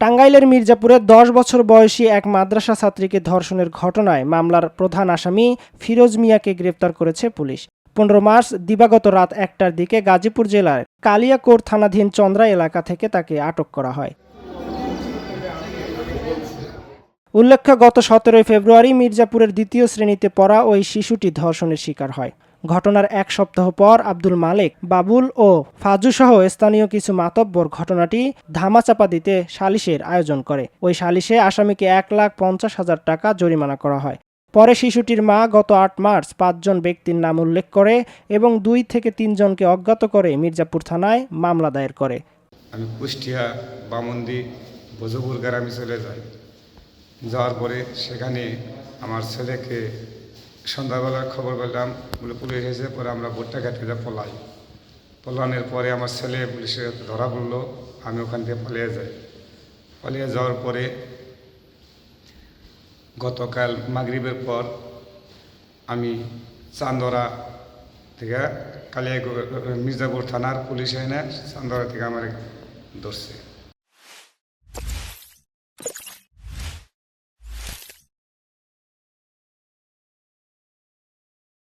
টাঙ্গাইলের মির্জাপুরে দশ বছর বয়সী এক মাদ্রাসা ছাত্রীকে ধর্ষণের ঘটনায় মামলার প্রধান আসামি ফিরোজ মিয়াকে গ্রেপ্তার করেছে পুলিশ। পনেরো মার্চ দিবাগত রাত একটার দিকে গাজীপুর জেলার কালিয়াকোট থানাধীন চন্দ্রা এলাকা থেকে তাকে আটক করা হয়। উল্লেখ্য, গত সতেরোই ফেব্রুয়ারি মির্জাপুরের দ্বিতীয় শ্রেণীতে পড়া ওই শিশুটি ধর্ষণের শিকার হয়। ঘটনার এক সপ্তাহ পর আব্দুল মালেক, বাবুল ও ফাজুসহ স্থানীয় কিছু মাতব্বর ঘটনাটি ধামাচাপা দিতে সালিশের আয়োজন করে। ওই সালিশে আসামিকে এক লাখ পঞ্চাশ হাজার টাকা জরিমানা করা হয়। পরে শিশুটির মা গত আট মার্চ পাঁচজন ব্যক্তির নাম উল্লেখ করে এবং দুই থেকে তিনজনকে অজ্ঞাত করে মির্জাপুর থানায় মামলা দায়ের করে। আমি কুষ্টিয়া বামন্দি ভোজপুর গ্রামে চলে যাই। যাওয়ার পরে সেখানে আমার ছেলেকে সন্ধ্যাবেলা খবর পেলাম, বলে পুলিশ এসে পরে আমরা ভুট্টা খেতে যা পলাই। পলানোর পরে আমার ছেলে পুলিশে ধরা পড়ল, আমি ওখান থেকে পালিয়ে যাই। পালিয়ে যাওয়ার পরে গতকাল মাগরিবের পর আমি চান্দরা থেকে কালিয়া মির্জাপুর থানার পুলিশ এনে চান্দরা থেকে আমার ধরছে।